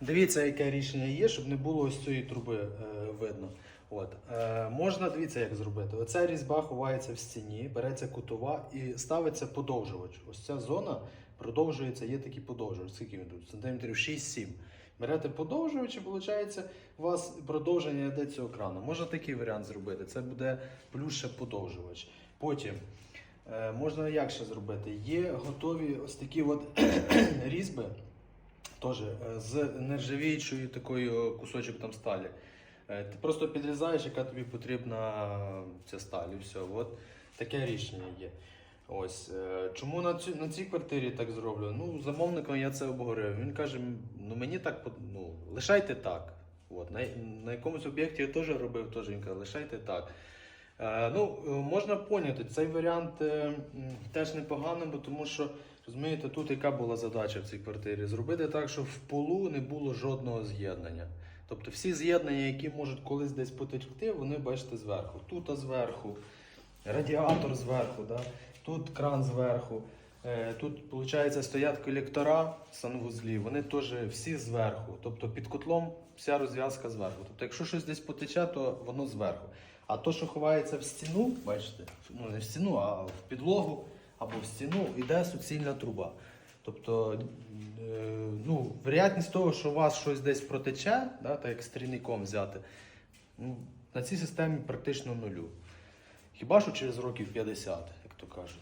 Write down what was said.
Дивіться, яке рішення є, щоб не було ось цієї труби е, видно. От. Е, можна, дивіться, як зробити. Оця різьба ховається в стіні, береться кутова і ставиться подовжувач. Ось ця зона продовжується, є такий подовжувач. Скільки він? Сантиметрів 6-7. Берете подовжувач і виходить, у вас продовження йде цього крану. Можна такий варіант зробити. Це буде плюс ще подовжувач. Потім е, можна як ще зробити? Є готові ось такі от різьби. Теж е, з нержавіючою такою кусочок там сталі. Е, Ти просто підрізаєш, яка тобі потрібна ця сталь, і все. От таке рішення є. Ось е, чому на цю на цій квартирі так зроблю? Ну, замовником я це обговорив. Він каже: ну мені так ну, лишайте так. От, на, на якомусь об'єкті я теж робив, теж він каже, лишайте так. Е, ну, е, можна поняти, цей варіант е, теж непоганий, бо тому що розумієте, тут яка була задача в цій квартирі? Зробити так, щоб в полу не було жодного з'єднання. Тобто всі з'єднання, які можуть колись десь потекти, вони бачите зверху. Тут зверху, радіатор зверху, да? тут кран зверху. Тут, виходить, стоять колектора санвузлів, вони теж всі зверху. Тобто під котлом вся розв'язка зверху. Тобто, якщо щось десь потече, то воно зверху. А то, що ховається в стіну, бачите, ну не в стіну, а в підлогу або в стіну, йде суцільна труба. Тобто, е, ну, вероятність того, що у вас щось десь протече, да, так як стрільником взяти, ну, на цій системі практично нулю. Хіба що через років 50, як то кажуть.